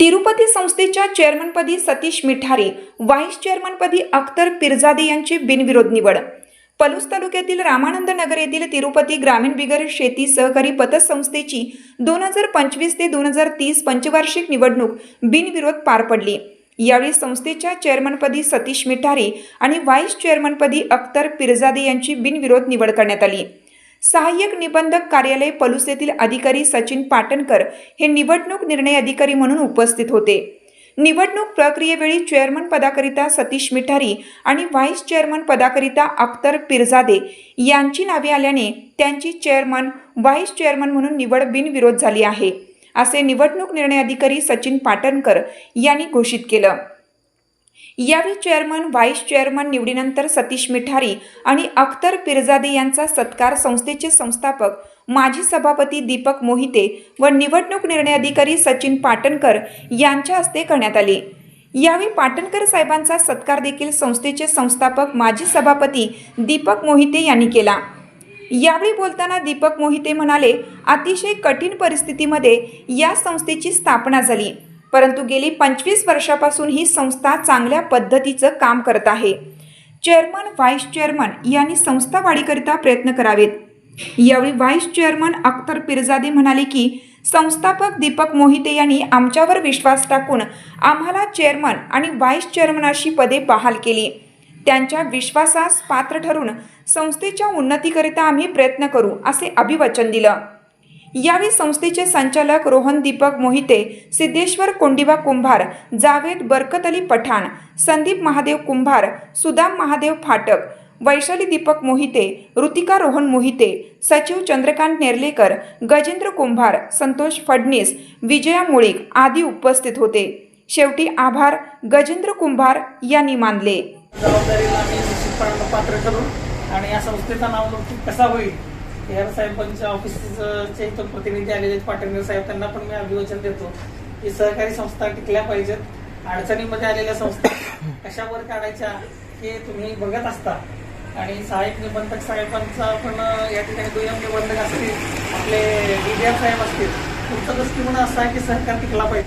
तिरुपती संस्थेच्या चेअरमनपदी सतीश मिठारी व्हाईस चेअरमनपदी अख्तर पिरजादे यांची बिनविरोध निवड. पलूस तालुक्यातील रामानंद नगर येथील तिरुपती ग्रामीण बिगर शेती सहकारी पतसंस्थेची दोन हजार पंचवीस ते दोन हजार तीस पंचवार्षिक निवडणूक बिनविरोध पार पडली. यावेळी संस्थेच्या चेअरमनपदी सतीश मिठारी आणि व्हाईस चेअरमनपदी अख्तर पिरजादे यांची बिनविरोध निवड करण्यात आली. सहाय्यक निबंधक कार्यालय पलूस येथील अधिकारी सचिन पाटणकर हे निवडणूक निर्णय अधिकारी म्हणून उपस्थित होते. निवडणूक प्रक्रियेवेळी चेअरमन पदाकरिता सतीश मिठारी आणि व्हाईस चेअरमन पदाकरिता अख्तर पिरजादे यांची नावे आल्याने त्यांची चेअरमन व्हाईस चेअरमन म्हणून निवड बिनविरोध झाली आहे असे निवडणूक निर्णय अधिकारी सचिन पाटणकर यांनी घोषित केलं. यावेळी चेअरमन व्हाईस चेअरमन निवडीनंतर सतीश मिठारी आणि अख्तर पिरजादे यांचा सत्कार संस्थेचे संस्थापक माजी सभापती दीपक मोहिते व निवडणूक निर्णय अधिकारी सचिन पाटणकर यांच्या हस्ते करण्यात आले. यावेळी पाटणकर साहेबांचा सत्कार देखील संस्थेचे संस्थापक माजी सभापती दीपक मोहिते यांनी केला. यावेळी बोलताना दीपक मोहिते म्हणाले अतिशय कठीण परिस्थितीमध्ये या संस्थेची स्थापना झाली. परंतु गेली पंचवीस वर्षापासून ही संस्था चांगल्या पद्धतीचं काम करत आहे. चेअरमन व्हाईस चेअरमन यांनी संस्था वाढीकरिता प्रयत्न करावेत. यावेळी व्हाईस चेअरमन अख्तर पिरजादे म्हणाले की संस्थापक दीपक मोहिते यांनी आमच्यावर विश्वास टाकून आम्हाला चेअरमन आणि व्हाईस चेअरमन अशी पदे बहाल केली. त्यांच्या विश्वासास पात्र ठरून संस्थेच्या उन्नतीकरिता आम्ही प्रयत्न करू असे अभिवचन दिलं. यावेळी संस्थेचे संचालक रोहन दीपक मोहिते सिद्धेश्वर कोंडिबा कुंभार जावेद बरकत अली पठाण संदीप महादेव कुंभार सुदाम महादेव फाटक वैशाली दीपक मोहिते ऋतिका रोहन मोहिते सचिव चंद्रकांत नेर्लेकर गजेंद्र कुंभार संतोष फडणीस विजया मुळीक आदी उपस्थित होते. शेवटी आभार गजेंद्र कुंभार यांनी मानले. जबाबदारीला पात्र ठरून आणि या संस्थेचा नावलौकिक कसा होईल या साहेबांच्या ऑफिसचे इथं प्रतिनिधी आलेले आहेत. पाटणकर साहेब त्यांना पण मी अभिवचन देतो. की सहकारी संस्था टिकल्या पाहिजेत. अडचणीमध्ये आलेल्या संस्था कशावर काढायच्या हे तुम्ही बघत असता. आणि सहाय्यक निबंधक साहेबांचा पण या ठिकाणी दुय्यम निबंधक असतील आपले विद्या साहेब असतील तुमचा दृष्टिकोन असा आहे की सहकार टिकला पाहिजे.